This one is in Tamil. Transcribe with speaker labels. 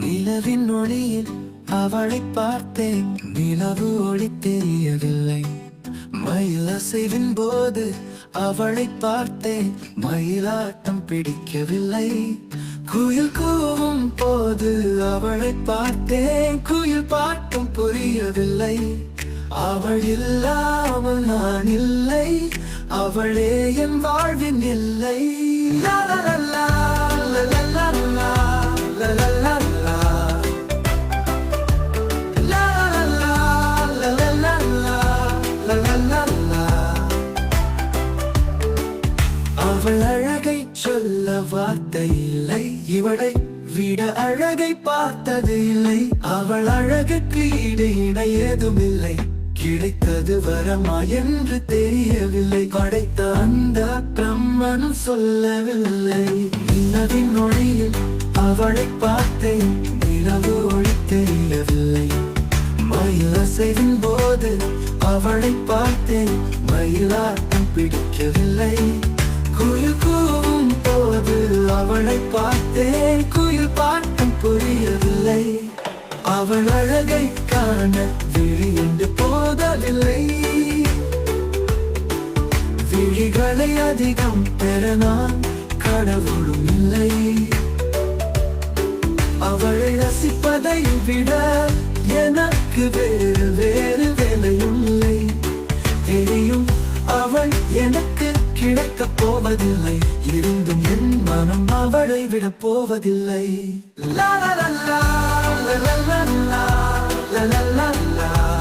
Speaker 1: நிலவின் ஒளியில் அவளை பார்த்தேன். நிலவு ஒளி தெரியவில்லை. மயிலசைவின் போது அவளை பார்த்தேன். மயிலாட்டம் பிடிக்கவில்லை. குயில் கூவும் போது அவளை பார்த்தேன். குயில் பாட்டும் புரியவில்லை. அவள் இல்லாமல் நான் இல்லை. அவளே என் வாழ்வின் இல்லை. லா லா அவள் அழகை சொல்ல வார்த்தை இல்லை இவளை விட அழகை பார்த்தது இல்லை அவள் அழகுக்கு ஈடு இணை ஏதுமில்லை. கிடைத்தது வரமா என்று தெரியவில்லை. படைத்த அந்த பிரம்மனும் சொல்லவில்லை. நிலவின் ஒளியில் அவளை பார்த்தேன். நிலவு ஒளி தெரியவில்லை. மயில் போது அவளை பார்த்தேன். மயிலாட்டம் பிடிக்கவில்லை. பார்த்தேன் குயில் பாட்டம் புரியவில்லை? அவள் அழகை காண விழி என்று போதவில்லை விழிகளை அதிகம் பெற நான் கடவுளும் இல்லை. அவளை ரசிப்பதை விட எனக்கு வேறு வேறு வேலையும் இல்லை. தெரியும் அவள் எனக்கு கிடக்கப் போவதில்லை. இருந்தும் என் மனம் அவளை விட போவதில்லை. லா லா லா லா லா லா லா லா லா